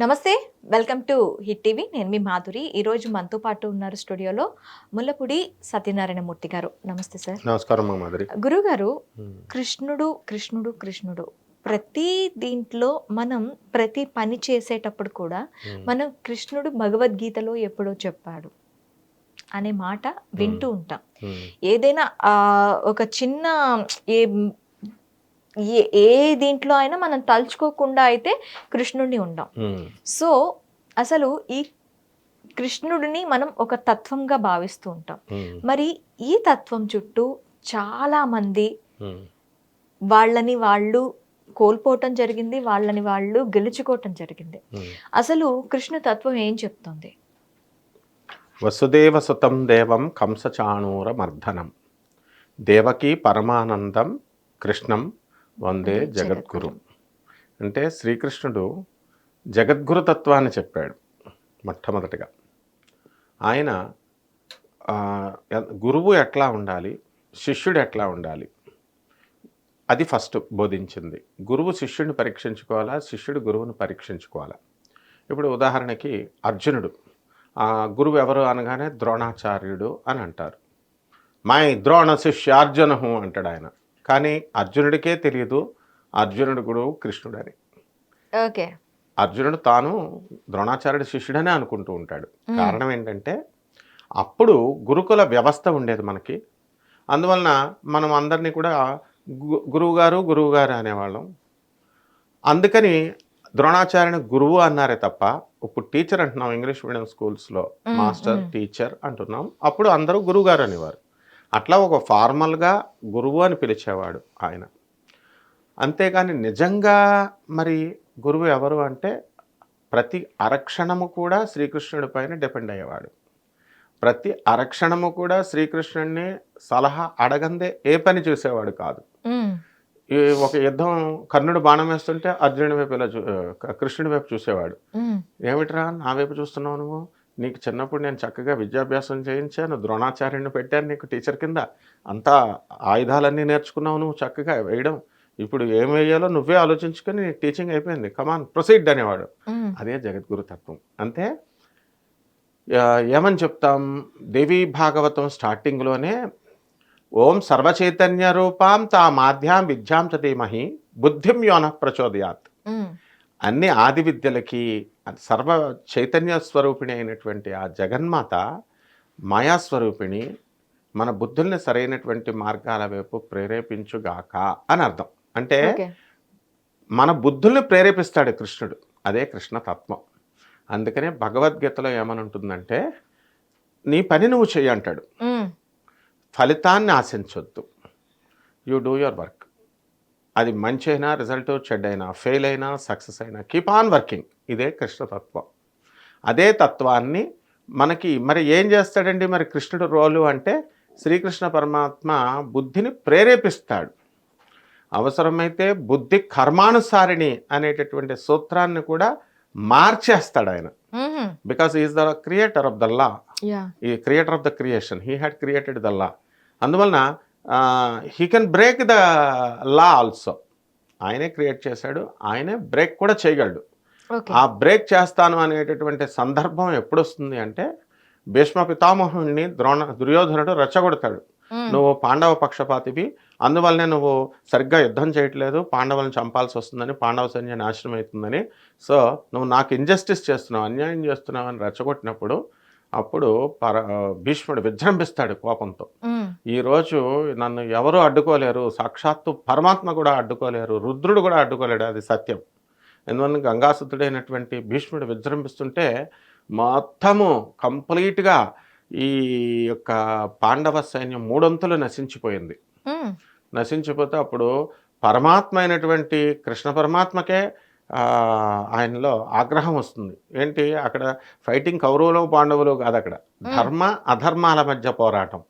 నమస్తే welcome to hit TV. నేను మీ మాధురి. ఈరోజు మనతో పాటు ఉన్నారు స్టూడియోలో ముల్లపూడి సత్యనారాయణ మూర్తి గారు. నమస్తే సార్. నమస్కారం మా మాదిరి గురుగారు కృష్ణుడు కృష్ణుడు కృష్ణుడు. ప్రతి దీంట్లో మనం ప్రతి పని చేసేటప్పుడు కూడా మనం కృష్ణుడు భగవద్గీతలో ఎప్పుడో చెప్పాడు అనే మాట వింటూ ఉంటాం. ఏదైనా ఒక చిన్న ఏ ఏ- ఏ దీంట్లో అయినా మనం తలుచుకోకుండా అయితే కృష్ణుడిని ఉండం. సో అసలు ఈ కృష్ణుడిని మనం ఒక తత్వంగా భావిస్తూ ఉంటాం. మరి ఈ తత్వం చుట్టూ చాలా మంది వాళ్ళని వాళ్ళు కోల్పోవటం జరిగింది వాళ్ళని వాళ్ళు గెలుచుకోవటం జరిగింది. అసలు కృష్ణ తత్వం ఏం చెప్తుంది? వసుదేవ సుతం దేవం కంసచాణూర మర్దనం. దేవకి పరమానందం కృష్ణం వందే జగద్గురు. అంటే శ్రీకృష్ణుడు జగద్గురు తత్వాన్ని చెప్పాడు మొట్టమొదటిగా. ఆయన గురువు ఎట్లా ఉండాలి శిష్యుడు ఎట్లా ఉండాలి అది ఫస్ట్ బోధించింది. గురువు శిష్యుడిని పరీక్షించుకోవాలా శిష్యుడు గురువుని పరీక్షించుకోవాలా? ఇప్పుడు ఉదాహరణకి అర్జునుడు. గురువు ఎవరు అనగానే ద్రోణాచార్యుడు అని అంటారు. మై ద్రోణ శిష్యార్జునహు అంటాడు ఆయన. కానీ అర్జునుడికే తెలియదు. అర్జునుడు గురువు కృష్ణుడని. ఓకే. అర్జునుడు తాను ద్రోణాచార్యుడి శిష్యుడనే అనుకుంటూ ఉంటాడు. కారణం ఏంటంటే అప్పుడు గురుకుల వ్యవస్థ ఉండేది మనకి. అందువలన మనం అందరినీ కూడా గురువుగారు గురువుగారు అనేవాళ్ళం. అందుకని ద్రోణాచార్యుని గురువు అన్నారే తప్ప ఇప్పుడు టీచర్ అంటున్నాం ఇంగ్లీష్ మీడియం స్కూల్స్లో. మాస్టర్. టీచర్ అంటున్నాం. అప్పుడు అందరూ గురువుగారు అనేవారు. అట్లా ఒక ఫార్మల్గా గురువు అని పిలిచేవాడు ఆయన. అంతేగాని నిజంగా మరి గురువు ఎవరు అంటే ప్రతి అరక్షణము కూడా శ్రీకృష్ణుడి పైన డిపెండ్ అయ్యేవాడు. ప్రతి అరక్షణము కూడా శ్రీకృష్ణుడిని సలహా అడగందే ఏ పని చేసేవాడు కాదు. ఒక యుద్ధం కర్ణుడు బాణం వేస్తుంటే అర్జునుడి వైపు ఇలా కృష్ణుడి వైపు చూసేవాడు. ఏమిట్రా నా వైపు చూస్తున్నావు నువ్వు? నీకు చిన్నప్పుడు నేను చక్కగా విద్యాభ్యాసం చేయించాను ద్రోణాచార్యుని పెట్టాను నీకు టీచర్ కింద. అంతా ఆయుధాలన్నీ నేర్చుకున్నావు నువ్వు చక్కగా వేయడం. ఇప్పుడు ఏం వేయాలో నువ్వే ఆలోచించుకొని టీచింగ్ అయిపోయింది. కమాన్ ప్రొసీడ్ అనేవాడు. అదే జగద్గురు తత్వం. అంతే ఏమని చెప్తాం? దేవీ భాగవతం స్టార్టింగ్లోనే ఓం సర్వచైతన్య రూపాం తా మాధ్యాం విద్యాం చ ధీమహి బుద్ధిం యోన ప్రచోదయాత్. అన్ని ఆది విద్యలకి సర్వ చైతన్య స్వరూపిణి అయినటువంటి ఆ జగన్మాత మాయాస్వరూపిణి మన బుద్ధుల్ని సరైనటువంటి మార్గాల వైపు ప్రేరేపించుగాక అని అర్థం. అంటే మన బుద్ధుల్ని ప్రేరేపిస్తాడు కృష్ణుడు. అదే కృష్ణ తత్వం. అందుకనే భగవద్గీతలో ఏమని ఉంటుందంటే నీ పని నువ్వు చెయ్యి అంటాడు. ఉమ్, ఫలితాన్ని ఆశించొద్దు. You do your work. అది మంచి అయినా రిజల్ట్ చెడ్డైనా ఫెయిల్ అయినా సక్సెస్ అయినా కీప్ ఆన్ వర్కింగ్ ఇదే కృష్ణ తత్వం. అదే తత్వాన్ని మనకి మరి ఏం చేస్తాడండి మరి కృష్ణుడు రోలు అంటే శ్రీకృష్ణ పరమాత్మ బుద్ధిని ప్రేరేపిస్తాడు. అవసరమైతే బుద్ధి కర్మానుసారిణి అనేటటువంటి సూత్రాన్ని కూడా మార్చేస్తాడు ఆయన. Because is the creator of the law he creator of the creation he had created the law అందువలన he can break the law also ఆయనే క్రియేట్ చేశాడు ఆయనే బ్రేక్ కూడా చేయగలడు. ఆ బ్రేక్ చేస్తాను అనేటటువంటి సందర్భం ఎప్పుడు వస్తుంది అంటే భీష్మ పితామహుడిని ద్రోణ దుర్యోధనుడు రెచ్చగొడతాడు. ఉమ్, నువ్వు పాండవ పక్షపాతివి అందువల్లనే నువ్వు సరిగ్గా యుద్ధం చేయట్లేదు పాండవులను చంపాల్సి వస్తుందని పాండవ సైన్యం నాశనం అవుతుందని సో నువ్వు నాకు ఇంజస్టిస్ చేస్తున్నావు అన్యాయం చేస్తున్నావు అని రెచ్చగొట్టినప్పుడు అప్పుడు పర భీష్ముడు విజృంభిస్తాడు కోపంతో. ఈరోజు నన్ను ఎవరు అడ్డుకోలేరు సాక్షాత్తు పరమాత్మ కూడా అడ్డుకోలేరు రుద్రుడు కూడా అడ్డుకోలేడు అది సత్యం. ఎందువల్ల గంగాసుతుడైనటువంటి భీష్ముడు విజృంభిస్తుంటే మొత్తము కంప్లీట్గా ఈ యొక్క పాండవ సైన్యం మూడొంతులు నశించిపోయింది. నశించిపోతే అప్పుడు పరమాత్మ అయినటువంటి కృష్ణ పరమాత్మకే ఆయనలో ఆగ్రహం వస్తుంది. ఏంటి? అక్కడ ఫైటింగ్ కౌరవులు పాండవులు కాదు అక్కడ. ధర్మ అధర్మాల మధ్య పోరాటం.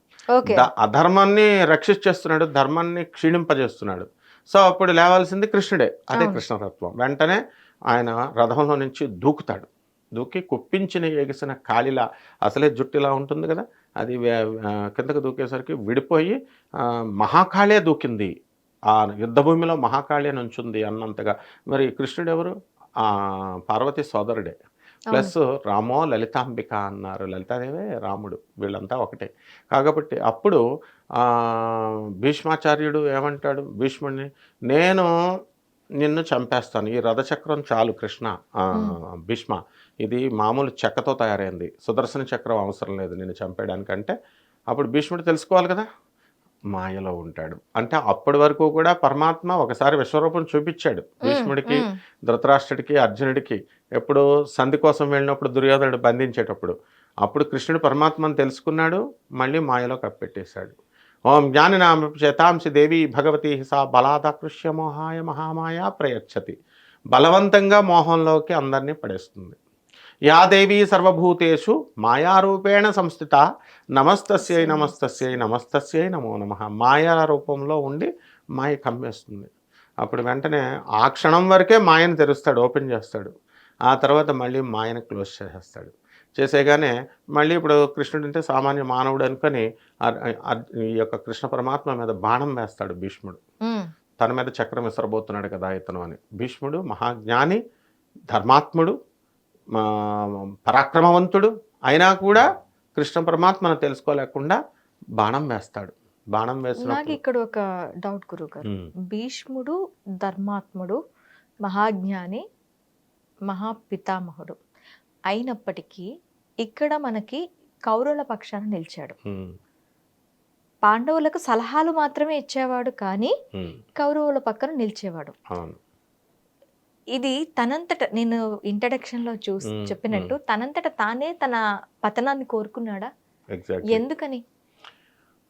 అధర్మాన్ని రక్షించేస్తున్నాడు ధర్మాన్ని క్షీణింపజేస్తున్నాడు. సో అప్పుడు లేవాల్సింది కృష్ణుడే. అదే. కృష్ణతత్వం. వెంటనే ఆయన రథంలో నుంచి దూకుతాడు. దూకి కుప్పించిన ఎగిసిన కాలిలా అసలే జుట్టులా ఉంటుంది కదా. అది కిందకు దూకేసరికి విడిపోయి మహాకాళే దూకింది. ఆ యుద్ధభూమిలో మహాకాళి నుంచుంది అన్నంతగా. మరి కృష్ణుడు ఎవరు? పార్వతి సోదరుడే. ప్లస్ రామో లలితాంబిక అన్నారు. లలితాదేవే రాముడు. వీళ్ళంతా ఒకటే. కాబట్టి అప్పుడు భీష్మాచార్యుడు ఏమంటాడు? భీష్ముడిని నేను నిన్ను చంపేస్తాను. ఈ రథచక్రం చాలు కృష్ణ భీష్మ. ఇది మామూలు చెక్కతో తయారైంది. సుదర్శన చక్రం అవసరం లేదు నిన్ను చంపేయడానికంటే. అప్పుడు భీష్ముడు తెలుసుకోవాలి కదా? మాయలో ఉంటాడు. అంటే అప్పటి వరకు కూడా పరమాత్మ ఒకసారి విశ్వరూపం చూపించాడు. భీష్ముడికి. ధృతరాష్ట్రుడికి అర్జునుడికి ఎప్పుడు సంధి కోసం వెళ్ళినప్పుడు దుర్యోధనుడు బంధించేటప్పుడు. అప్పుడు కృష్ణుడు పరమాత్మను తెలుసుకున్నాడు మళ్ళీ మాయలో కప్పెట్టేశాడు. ఓం జ్ఞానినామ చేతాంసి దేవి భగవతి సా బలాదకృష్య మోహాయ మహామాయ ప్రయచ్చతి. బలవంతంగా మోహంలోకి అందరినీ పడేస్తుంది. యా దేవీ సర్వభూతేషు మాయారూపేణ సంస్థిత. నమస్తస్యై నమస్తస్యై నమస్తస్యై నమో నమ. మాయా రూపంలో ఉండి మాయ కమ్మేస్తుంది. అప్పుడు వెంటనే ఆ క్షణం వరకే మాయను తెరుస్తాడు ఓపెన్ చేస్తాడు. ఆ తర్వాత మళ్ళీ మాయను క్లోజ్ చేసేస్తాడు. చేసేగానే మళ్ళీ ఇప్పుడు కృష్ణుడు అంటే సామాన్య మానవుడు అనుకొని ఈ యొక్క కృష్ణ పరమాత్మ మీద బాణం వేస్తాడు భీష్ముడు. తన మీద చక్రం విసరబోతున్నాడు కదా ఇతను అని. భీష్ముడు మహాజ్ఞాని ధర్మాత్ముడు పరాక్రమవంతుడు అయినా కూడా కృష్ణ పరమాత్మను తెలుసుకోలేకుండా బాణం వేస్తాడు. బాణం నాకు వేసినప్పుడు ఇక్కడ ఒక డౌట్ గురువు గారు భీష్ముడు ధర్మాత్ముడు మహాజ్ఞాని మహాపితామహుడు అయినప్పటికీ ఇక్కడ మనకి కౌరవుల పక్షాన నిలిచాడు. పాండవులకు సలహాలు మాత్రమే ఇచ్చేవాడు కానీ కౌరవుల పక్కన నిలిచేవాడు. ఇది తనంతట నేను ఇంట్రడక్షన్లో చూసి చెప్పినట్టు తనంతట తానే తన పతనాన్ని కోరుకున్నాడా? ఎందుకని?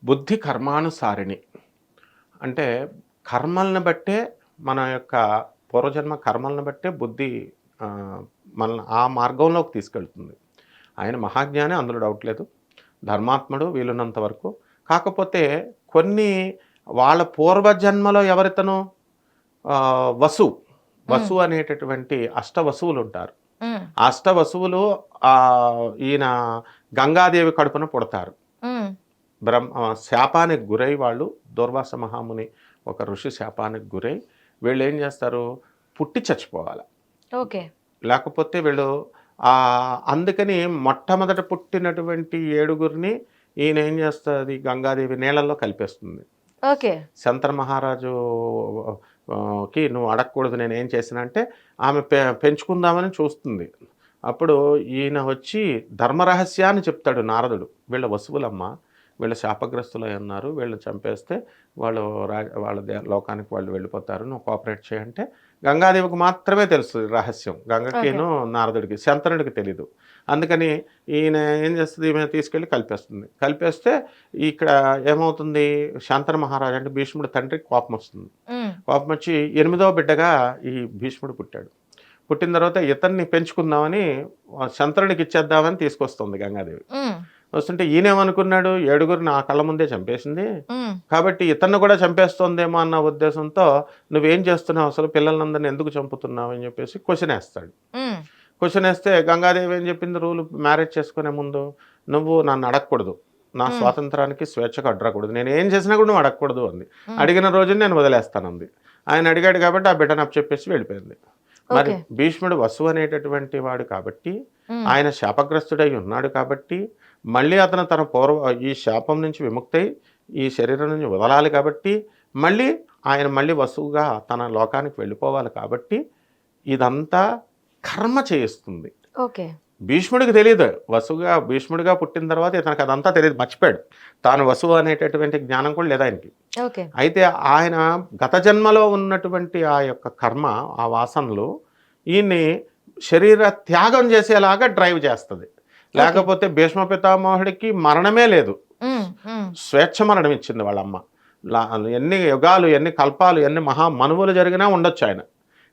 బుద్ధి కర్మానుసారిణి. అంటే కర్మల్ని బట్టే మన యొక్క పూర్వజన్మ కర్మల్ని బట్టే బుద్ధి మనల్ని ఆ మార్గంలోకి తీసుకెళ్తుంది. ఆయన మహాజ్ఞాని అందులో డౌట్ లేదు. ధర్మాత్ముడు వీలున్నంత వరకు. కాకపోతే కొన్ని వాళ్ళ పూర్వజన్మలో ఎవరితను? వసు. వసు అనేటటువంటి అష్ట వసువులు ఉంటారు అష్ట వసువులు ఆ, ఈయన గంగాదేవి కడుపున పుడతారు. బ్రహ్మ శాపానికి గురై వాళ్ళు దూర్వాస మహాముని ఒక ఋషి శాపానికి గురై వీళ్ళు ఏం చేస్తారు? పుట్టి చచ్చిపోవాలి. ఓకే. లేకపోతే వీళ్ళు ఆ అందుకని మొట్టమొదట పుట్టినటువంటి ఏడుగురిని ఈయన ఏం చేస్తుంది? గంగాదేవి నీళ్ళల్లో కలిపేస్తుంది. ఓకే. శంతర మహారాజు కి నువ్వు అడగకూడదు నేను ఏం చేసిన అంటే ఆమె పె పెంచుకుందామని చూస్తుంది. అప్పుడు ఈయన వచ్చి ధర్మరహస్యాన్ని చెప్తాడు నారదుడు. వీళ్ళ వసువులమ్మ వీళ్ళ శాపగ్రస్తులై ఉన్నారు. వీళ్ళని చంపేస్తే వాళ్ళు రా వాళ్ళ దే- లోకానికి వాళ్ళు వెళ్ళిపోతారు. నువ్వు కోఆపరేట్ చేయంటే గంగాదేవికి మాత్రమే తెలుస్తుంది రహస్యం. గంగకిను నారదుడికి శంతనుడికి తెలీదు. అందుకని ఈయన ఏం చేస్తుంది? ఈమె తీసుకెళ్ళి కలిపేస్తుంది. కలిపేస్తే ఇక్కడ ఏమవుతుంది? శాంతన మహారాజు అంటే భీష్ముడు తండ్రికి కోపం వస్తుంది. కోపం వచ్చి ఎనిమిదో బిడ్డగా ఈ భీష్ముడు పుట్టాడు. పుట్టిన తర్వాత ఇతన్ని పెంచుకుందామని శంతనుడికి ఇచ్చేద్దామని తీసుకొస్తుంది గంగాదేవి. వస్తుంటే ఈయనేమనుకున్నాడు ఏడుగురు నా కళ్ళ ముందే చంపేసింది. కాబట్టి ఇతన్ని కూడా చంపేస్తోందేమో అన్న ఉద్దేశంతో నువ్వేం చేస్తున్నావు అసలు పిల్లలందరినీ ఎందుకు చంపుతున్నావు అని చెప్పేసి క్వశ్చన్ వేస్తాడు. క్వశ్చన్ వేస్తే గంగాదేవి ఏం చెప్పింది రూల్ మ్యారేజ్ చేసుకునే ముందు నువ్వు నన్ను అడగకూడదు నా. స్వాతంత్రానికి స్వేచ్ఛగా అడగకూడదు నేను ఏం చేసినా కూడా నువ్వు అడగకూడదు అంది. అడిగిన రోజు నేను వదిలేస్తానంది ఆయన అడిగాడు కాబట్టి ఆ బిడ్డను అప్ చెప్పేసి వెళ్ళిపోయింది మరి. భీష్ముడు వసు అనేటటువంటి వాడు కాబట్టి. ఆయన శాపగ్రస్తుడై ఉన్నాడు కాబట్టి మళ్ళీ అతను తన పూర్వ ఈ శాపం నుంచి విముక్తై ఈ శరీరం నుంచి వదలాలి కాబట్టి మళ్ళీ ఆయన మళ్ళీ వసువుగా తన లోకానికి వెళ్ళిపోవాలి కాబట్టి ఇదంతా కర్మ చేయిస్తుంది. ఓకే. భీష్ముడికి తెలియదు వసుగా భీష్ముడిగా పుట్టిన తర్వాత ఇతనికి అదంతా తెలియదు మర్చిపోయాడు. తాను వసువు అనేటటువంటి జ్ఞానం కూడా లేదు ఆయనకి. ఓకే. అయితే ఆయన గత జన్మలో ఉన్నటువంటి ఆ యొక్క కర్మ ఆ వాసనలు ఈయన్ని శరీర త్యాగం చేసేలాగా డ్రైవ్ చేస్తుంది. లేకపోతే భీష్మ పితామహుడికి మరణమే లేదు. స్వేచ్ఛ మరణం ఇచ్చింది వాళ్ళమ్మ. ఎన్ని యుగాలు ఎన్ని కల్పాలు ఎన్ని మహా మనువులు జరిగినా ఉండొచ్చు ఆయన.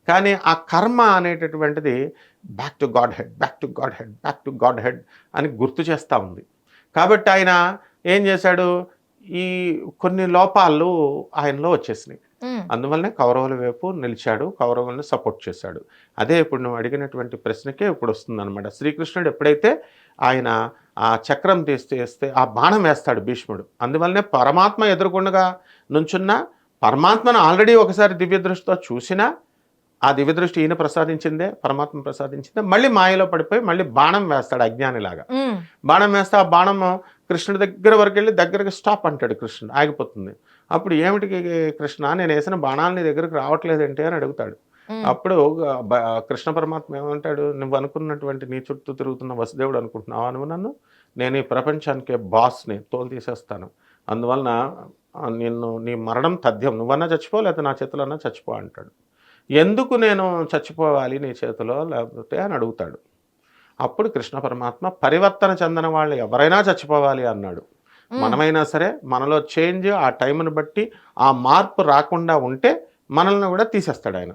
కానీ ఆ కర్మ అనేటటువంటిది back to godhead back to godhead back to godhead అని గుర్తు చేస్తూ ఉంది. కాబట్టి ఆయన ఏం చేశాడు? ఈ కొన్ని లోపాలు ఆయనలో వచ్చేసినాయి. అందువల్లనే కౌరవుల వైపు నిలిచాడు కౌరవులను సపోర్ట్ చేశాడు. అదే ఇప్పుడు నువ్వు అడిగినటువంటి ప్రశ్నకే ఇప్పుడు వస్తుందన్నమాట. శ్రీకృష్ణుడు ఎప్పుడైతే ఆయన ఆ చక్రం తీస్తే వేస్తే ఆ బాణం వేస్తాడు భీష్ముడు. అందువల్లనే పరమాత్మ ఎదురుకుండగా నుంచున్న పరమాత్మను ఆల్రెడీ ఒకసారి దివ్య దృష్టితో చూసినా ఆ దివ్య దృష్టి ఈయన ప్రసాదించిందే పరమాత్మ ప్రసాదించిందే మళ్ళీ మాయలో పడిపోయి మళ్ళీ బాణం వేస్తాడు అజ్ఞానిలాగా. బాణం వేస్తే ఆ బాణం కృష్ణుడి దగ్గర వరకు వెళ్ళి దగ్గరకు స్టాప్ అంటాడు కృష్ణుడు ఆగిపోతుంది. అప్పుడు ఏమిటి కృష్ణ నేను వేసిన బాణాలు నీ దగ్గరకు రావట్లేదేంటి అని అడుగుతాడు. అప్పుడు కృష్ణ పరమాత్మ ఏమంటాడు నువ్వు అనుకున్నటువంటి నీ చుట్టూ తిరుగుతున్న వసుదేవుడు అనుకుంటున్నావా నువ్వు నన్ను? నేను ఈ ప్రపంచానికి బాస్ని తోలు తీసేస్తాను. అందువలన నిన్ను నీ మరణం తథ్యం. నువ్వన్నా చచ్చిపో లేకపోతే నా చేతిలోన్నా చచ్చిపో అంటాడు. ఎందుకు నేను చచ్చిపోవాలి నీ చేతిలో? లేకపోతే అని అడుగుతాడు. అప్పుడు కృష్ణ పరమాత్మ పరివర్తన చెందిన వాళ్ళు ఎవరైనా చచ్చిపోవాలి అన్నాడు. మనమైనా సరే మనలో చేంజ్ ఆ టైంని బట్టి ఆ మార్పు రాకుండా ఉంటే మనల్ని కూడా తీసేస్తాడు ఆయన.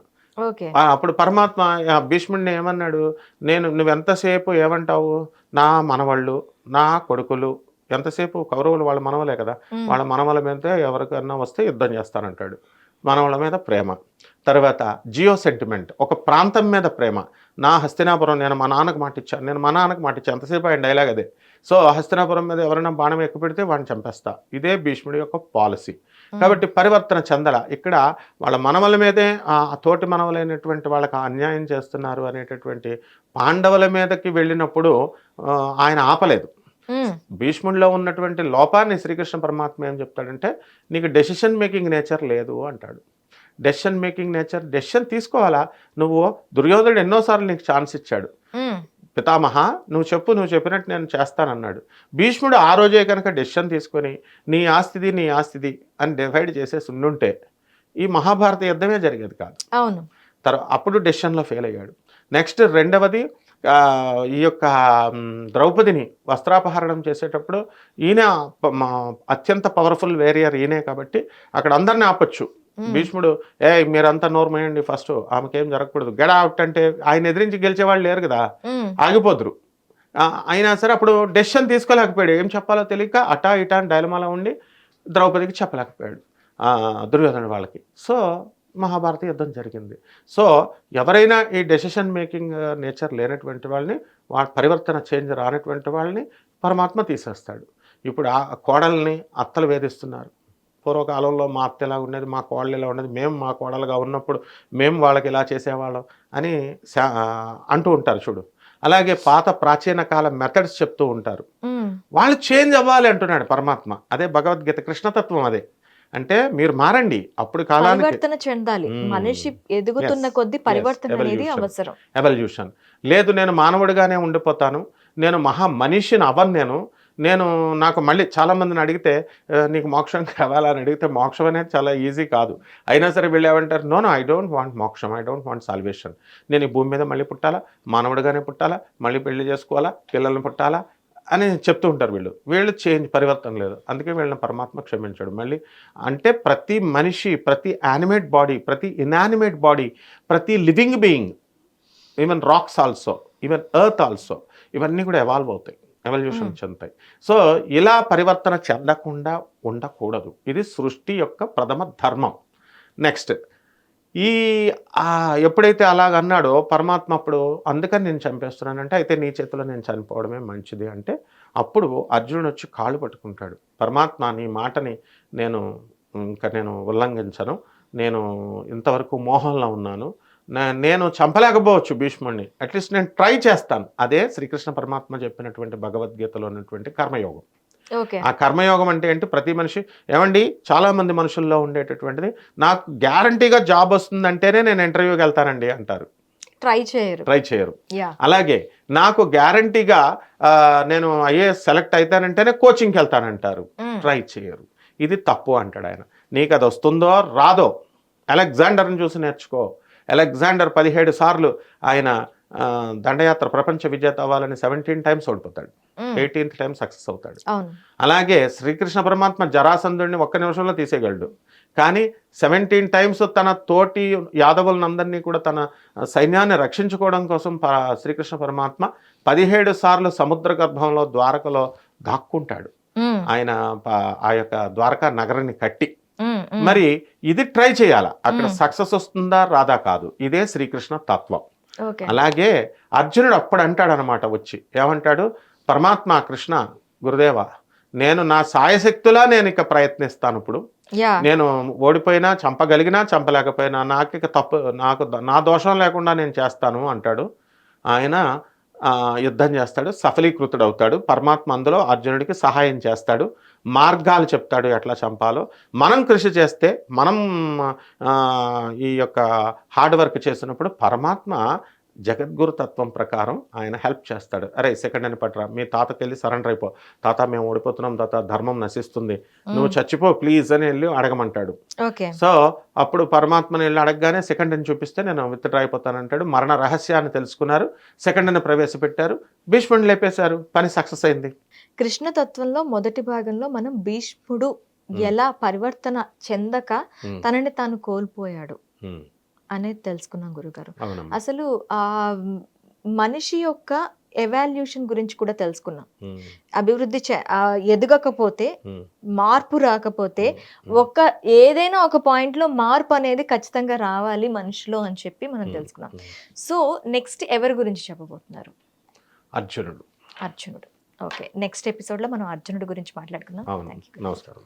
అప్పుడు పరమాత్మ భీష్ముడిని ఏమన్నాడు? నేను నువ్వెంతసేపు ఏమంటావు? నా మనవళ్ళు నా కొడుకులు ఎంతసేపు? కౌరవులు వాళ్ళ మనవలే కదా. వాళ్ళ మనవల మీద ఎవరికన్నా వస్తే యుద్ధం చేస్తానంటాడు. మనవల మీద ప్రేమ. తర్వాత జియో సెంటిమెంట్. ఒక ప్రాంతం మీద ప్రేమ. నా హస్తినాపురం నేను మా నాన్నకు మాట ఇచ్చాను నేను మా నాన్నకు మాట ఇచ్చాను ఎంతసేపు ఆయన డైలాగ్ అదే. సో హస్తినాపురం మీద ఎవరైనా బాణం ఎక్కువ పెడితే వాడిని చంపేస్తా. ఇదే భీష్ముడి యొక్క పాలసీ. కాబట్టి పరివర్తన చెందల. ఇక్కడ వాళ్ళ మనవల మీదే ఆ తోటి మనవలైనటువంటి వాళ్ళకి అన్యాయం చేస్తున్నారు అనేటటువంటి పాండవుల మీదకి వెళ్ళినప్పుడు ఆయన ఆపలేదు. భీష్ముడిలో ఉన్నటువంటి లోపాన్ని శ్రీకృష్ణ పరమాత్మ ఏం చెప్తాడంటే నీకు డెసిషన్ మేకింగ్ నేచర్ లేదు అంటాడు. డెసిషన్ మేకింగ్ నేచర్ డెసిషన్ తీసుకోవాలా? నువ్వు దుర్యోధనుడు ఎన్నోసార్లు నీకు ఛాన్స్ ఇచ్చాడు. పితామహ నువ్వు చెప్పు నువ్వు చెప్పినట్టు నేను చేస్తానన్నాడు. భీష్ముడు ఆ రోజే కనుక డెసిషన్ తీసుకొని నీ ఆస్తిది నీ ఆస్తిది అని డివైడ్ చేసేసి ఉండుంటే ఈ మహాభారత యుద్ధమే జరిగేది కాదు. అవును. తర్వాత అప్పుడు డెసిషన్లో ఫెయిల్ అయ్యాడు. నెక్స్ట్ రెండవది ఈ యొక్క ద్రౌపదిని వస్త్రాపహరణం చేసేటప్పుడు ఈయన అత్యంత పవర్ఫుల్ వేరియర్ ఈయనే కాబట్టి అక్కడ అందరిని ఆపొచ్చు. భీష్ముడు ఏ మీరంతా నోర్మేయండి ఫస్ట్ ఆమెకేం జరగకూడదు. గెడ అవుట్ అంటే ఆయన ఎదిరించి గెలిచేవాళ్ళు లేరు కదా. ఉమ్, ఆగిపోదురు. ఆ, అయినా సరే అప్పుడు డెసిషన్ తీసుకోలేకపోయాడు. ఏం చెప్పాలో తెలియక అటా ఇటా అని డైలమాలో ఉండి ద్రౌపదికి చెప్పలేకపోయాడు. ఆ, దుర్యోధనుడు వాళ్ళకి. సో మహాభారత యుద్ధం జరిగింది. సో ఎవరైనా ఈ డెసిషన్ మేకింగ్ నేచర్ లేనటువంటి వాళ్ళని వా పరివర్తన చేంజ్ రానటువంటి వాళ్ళని పరమాత్మ తీసేస్తాడు. ఇప్పుడు ఆ కోడల్ని అత్తలు వేధిస్తున్నారు. పూర్వకాలంలో మా అత్త ఎలా ఉండేది మా కోడలు ఎలా ఉండేది మేము మా కోడలుగా ఉన్నప్పుడు మేము వాళ్ళకి ఇలా చేసేవాళ్ళం అని అంటూ ఉంటారు చూడు. అలాగే పాత ప్రాచీన కాల మెథడ్స్ చెప్తూ ఉంటారు. వాళ్ళు చేంజ్ అవ్వాలి అంటున్నాడు పరమాత్మ. అదే భగవద్గీత కృష్ణతత్వం అదే. అంటే మీరు మారండి అప్పుడు కాలానికి పరివర్తన చెందాలి. మనిషి ఎదుగుతున్న కొద్ది పరివర్తన అనేది. అవసరం. ఎవల్యూషన్ లేదు నేను మానవుడిగానే ఉండిపోతాను. నేను మహా మనిషిని అవ్వను నేను. నేను నాకు మళ్ళీ చాలా మందిని అడిగితే నీకు మోక్షం కావాలని అడిగితే మోక్షం అనేది చాలా ఈజీ కాదు. అయినా సరే వీళ్ళు ఏమంటారు no no I don't want moksham I don't want salvation. నేను ఈ భూమి మీద మళ్ళీ పుట్టాలా? మానవుడిగానే పుట్టాలా? మళ్ళీ పెళ్ళి చేసుకోవాలా? పిల్లల్ని పుట్టాలా? అని చెప్తూ ఉంటారు వీళ్ళు. వీళ్ళు చేంజ్ పరివర్తన లేదు. అందుకే వీళ్ళని పరమాత్మ క్షమించాడు. మళ్ళీ అంటే ప్రతి మనిషి ప్రతి యానిమేట్ బాడీ ప్రతి ఇనానిమేట్ బాడీ ప్రతి living being even rocks also even earth also ఇవన్నీ కూడా ఎవాల్వ్ అవుతాయి. ఎవల్యూషన్ చెందుతాయి సో ఇలా పరివర్తన చెందకుండా ఉండకూడదు. ఇది సృష్టి యొక్క ప్రథమ ధర్మం. నెక్స్ట్ ఈ ఎప్పుడైతే అలాగ అన్నాడో పరమాత్మ అప్పుడు అందుకని నేను చంపేస్తున్నానంటే అయితే నీ చేతిలో నేను చనిపోవడమే మంచిది అంటే అప్పుడు అర్జునుడు వచ్చి కాళ్ళు పట్టుకుంటాడు. పరమాత్మ నీ మాటని నేను ఇంకా నేను ఉల్లంఘించను. నేను ఇంతవరకు మోహంలో ఉన్నాను. నేను చంపలేకపోవచ్చు భీష్ముడిని. అట్లీస్ట్ నేను ట్రై చేస్తాను. అదే శ్రీకృష్ణ పరమాత్మ చెప్పినటువంటి భగవద్గీతలో ఉన్నటువంటి కర్మయోగం. ఆ కర్మయోగం అంటే ఏంటి? ప్రతి మనిషి ఏమండి? చాలా మంది మనుషుల్లో ఉండేటటువంటిది నాకు గ్యారంటీగా జాబ్ వస్తుందంటేనే నేను ఇంటర్వ్యూకి వెళ్తానండి అంటారు. ట్రై చేయరు. ట్రై చేయరు. అలాగే నాకు గ్యారంటీగా నేను ఐఏఎస్ సెలెక్ట్ అవుతానంటేనే కోచింగ్కి వెళ్తానంటారు. ట్రై చేయరు. ఇది తప్పు అంటాడు ఆయన. నీకు అది వస్తుందో రాదో అలెగ్జాండర్ని చూసి నేర్చుకో. అలెగ్జాండర్ పదిహేడు సార్లు ఆయన దండయాత్ర ప్రపంచ విజేత అవ్వాలని సెవెంటీన్ టైమ్స్ ఓడిపోతాడు. ఎయిటీన్త్ టైం సక్సెస్ అవుతాడు. అలాగే శ్రీకృష్ణ పరమాత్మ జరాసంధుడిని ఒక్క నిమిషంలో తీసేయగలడు. కానీ సెవెంటీన్ టైమ్స్ తన తోటి యాదవులందరినీ కూడా తన సైన్యాన్ని రక్షించుకోవడం కోసం శ్రీకృష్ణ పరమాత్మ పదిహేడు సార్లు సముద్ర గర్భంలో ద్వారకలో దాక్కుంటాడు. ఆయన ఆ యొక్క ద్వారకా నగరాన్ని కట్టి మరి ఇది ట్రై చేయాల? అక్కడ. సక్సెస్ వస్తుందా రాదా కాదు. ఇదే శ్రీకృష్ణ తత్వం. అలాగే అర్జునుడు అప్పుడు అంటాడు అనమాట వచ్చి. ఏమంటాడు? పరమాత్మ కృష్ణ గురుదేవ నేను నా సాయశక్తులా నేను ఇక ప్రయత్నిస్తాను ఇప్పుడు. నేను ఓడిపోయినా చంపగలిగినా చంపలేకపోయినా నాకు ఇక తప్పు నాకు నా దోషం లేకుండా నేను చేస్తాను అంటాడు. ఆయన యుద్ధం చేస్తాడు సఫలీకృతుడు అవుతాడు. పరమాత్మ అందులో అర్జునుడికి సహాయం చేస్తాడు. మార్గాలు చెప్తాడు ఎట్లా చంపాలో. మనం కృషి చేస్తే మనం ఈ యొక్క హార్డ్ వర్క్ చేసినప్పుడు పరమాత్మ జగద్గురు తత్వం ప్రకారం ఆయన హెల్ప్ చేస్తాడు. అరే సెకండ్ అని పట్టరా. మీ తాతకి వెళ్ళి సరెండర్ అయిపో. తాత మేము ఓడిపోతున్నాం. తాత ధర్మం నశిస్తుంది. నువ్వు చచ్చిపో ప్లీజ్ అని వెళ్ళి అడగమంటాడు. సో అప్పుడు పరమాత్మని వెళ్ళి అడగగానే సెకండ్ అని చూపిస్తే నేను విత్డ్రా అయిపోతానంటాడు మరణ రహస్యాన్ని తెలుసుకున్నారు. సెకండ్ అని ప్రవేశపెట్టారు. భీష్ముడిని లేపేశారు. పని సక్సెస్ అయింది. కృష్ణ తత్వంలో మొదటి భాగంలో మనం భీష్ముడు ఎలా పరివర్తన చెందక తనని తాను కోల్పోయాడు. అనేది తెలుసుకున్నాం గురుగారు. అసలు ఆ మనిషి యొక్క ఎవాల్యూషన్ గురించి కూడా తెలుసుకున్నాం. అభివృద్ధి ఎదగకపోతే మార్పు రాకపోతే ఒక ఏదైనా ఒక పాయింట్లో మార్పు అనేది ఖచ్చితంగా రావాలి మనిషిలో అని చెప్పి మనం తెలుసుకున్నాం. సో నెక్స్ట్ ఎవరి గురించి చెప్పబోతున్నారు? అర్జునుడు. అర్జునుడు. ఓకే. నెక్స్ట్ ఎపిసోడ్లో మనం అర్జునుడు గురించి మాట్లాడుకుందాం. అవును. థ్యాంక్ యూ నమస్కారం.